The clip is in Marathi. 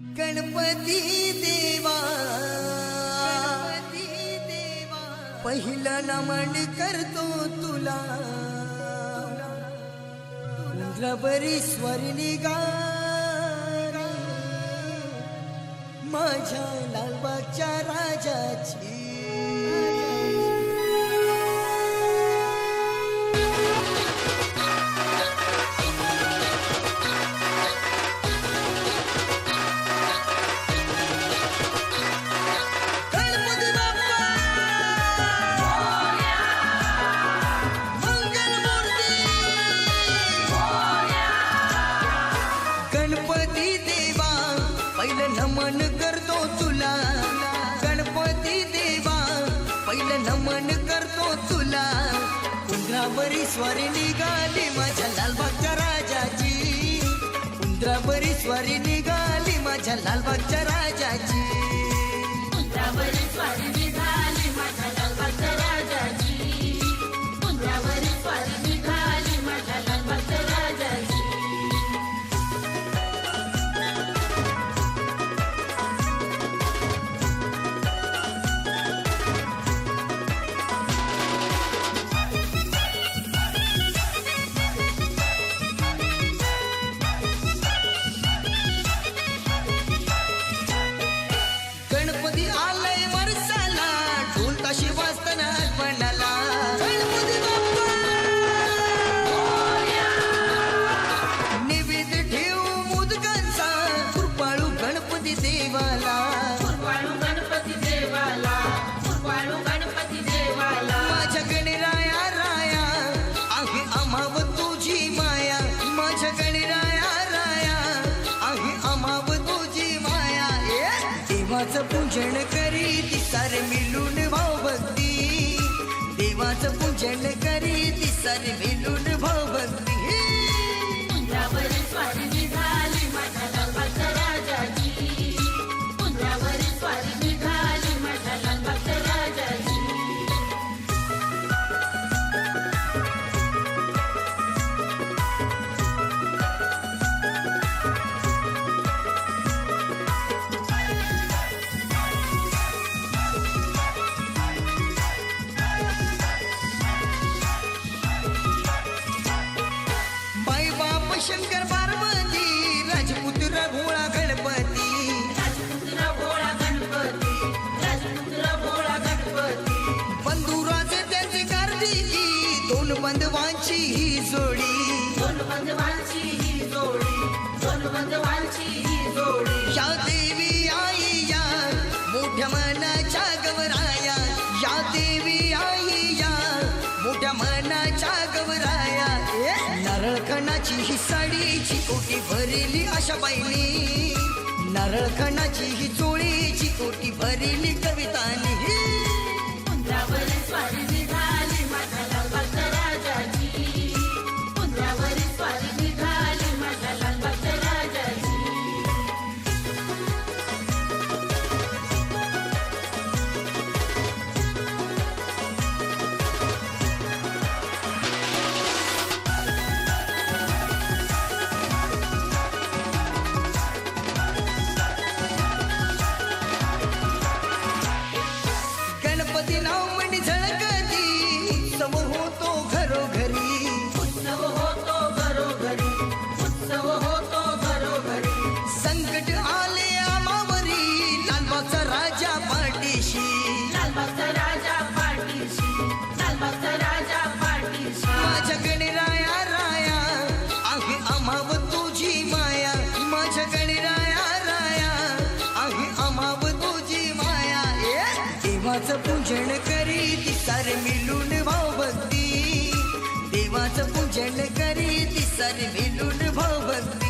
गणपती देवा. देवा. पहिलं नमन करतो तुला. बरी स्वरी माझ्या लालबागच्या राजाची. नमन करतो तुला. गणपती देवा पहिलं नमन करतो तुला. उंदरावरी स्वारी निघाली माझ्या लालबागच्या राजाची. उंदरावरी स्वारी निघाली माझ्या लालबागच्या राजाची. देवाला. गणपती देवाला कुरवाळू गणपती देवाला. माझ्या गणराया राया आहे अमाव तुझी माया. माझ्या गणराया राया आहे अमाव तुझी माया. ए! देवाचं पूजन करी ती सारे मिळून भाव भक्ती देवाचं पूजन करी ती सारे मिळून शंकर पार्वती राजपूत रघुळा गणपती. राजपुत्र भोळा गणपती राजपुत्र भोळा गणपती बंधुराचे त्यांची कार्तिकी दोन बंधवांची ही जोडी. दोन बंधवांची ही जोडी दोन बंधवांची ही जोडी या देवी आई या मोठ्या मनाच्या गवराया. या देवी आई पहिली नारळखणाची ही चोळीची कोटी भरिली कवितानी. देवाचं पूजन करी ती मिलून मिळून भावभक्ती देवाच पूजन करी ती मिलून मिळून भावभक्ती